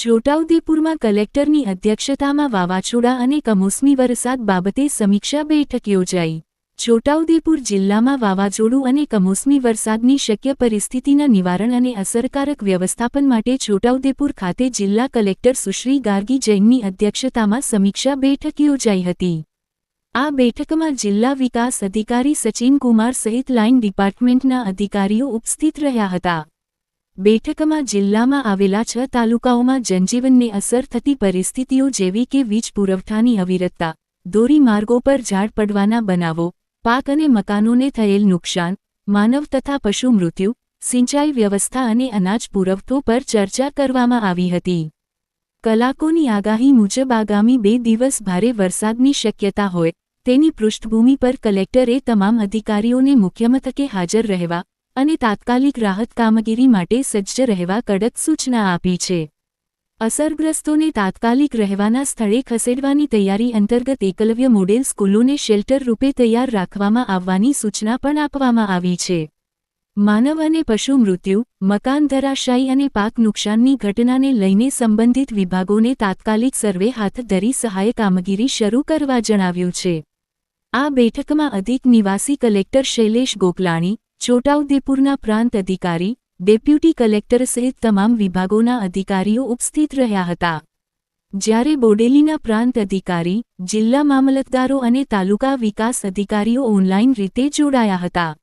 છોટાઉદેપુરમાં કલેક્ટરની અધ્યક્ષતામાં વાવાઝોડા અને કમોસમી વરસાદ બાબતે સમીક્ષા બેઠક યોજાઈ. છોટાઉદેપુર જિલ્લામાં વાવાઝોડું અને કમોસમી વરસાદની શક્ય પરિસ્થિતિના નિવારણ અને અસરકારક વ્યવસ્થાપન માટે છોટાઉદેપુર ખાતે જિલ્લા કલેક્ટર સુશ્રી ગાર્ગી જૈનની અધ્યક્ષતામાં સમીક્ષા બેઠક યોજાઈ હતી. આ બેઠકમાં જિલ્લા વિકાસ અધિકારી સચિન કુમાર સહિત લાઇન ડિપાર્ટમેન્ટના અધિકારીઓ ઉપસ્થિત રહ્યા હતા. બેઠકમાં જિલ્લામાં આવેલા છ તાલુકાઓમાં જનજીવનને અસર થતી પરિસ્થિતિઓ જેવી કે વીજ પુરવઠાની અવિરતતા, દોરી માર્ગો પર ઝાડ પડવાના બનાવો, પાક અને મકાનોને થયેલ નુકસાન, માનવ તથા પશુ મૃત્યુ, સિંચાઈ વ્યવસ્થા અને અનાજ પુરવઠો પર ચર્ચા કરવામાં આવી હતી. કલાકોની આગાહી મુજબ આગામી બે દિવસ ભારે વરસાદની શક્યતા હોય, તેની પૃષ્ઠભૂમિ પર કલેક્ટરે તમામ અધિકારીઓને મુખ્યમથકે હાજર રહેવા અને તાત્કાલિક રાહત કામગીરી માટે સજ્જ રહેવા કડક સૂચના આપી છે. અસરગ્રસ્તોને તાત્કાલિક રહેવાના સ્થળે ખસેડવાની તૈયારી અંતર્ગત એકલવ્ય મોડેલ સ્કૂલોને શેલ્ટર રૂપે તૈયાર રાખવામાં આવવાની સૂચના પણ આપવામાં આવી છે. માનવ અને પશુ મૃત્યુ, મકાન ધરાશાયી અને પાક નુકસાનની ઘટનાને લઈને સંબંધિત વિભાગોને તાત્કાલિક સર્વે હાથ ધરી સહાય કામગીરી શરૂ કરવા જણાવ્યું છે. આ બેઠકમાં અધિક નિવાસી કલેક્ટર શૈલેષ ગોકલાણી છોટાઉદેપુરના પ્રાંત અધિકારી, ડેપ્યુટી કલેક્ટર સહિત તમામ વિભાગોના અધિકારીઓ ઉપસ્થિત રહ્યા હતા. જ્યારે બોડેલીના પ્રાંત અધિકારી, જિલ્લા મામલતદારો અને તાલુકા વિકાસ અધિકારીઓ ઓનલાઇન રીતે જોડાયા હતા.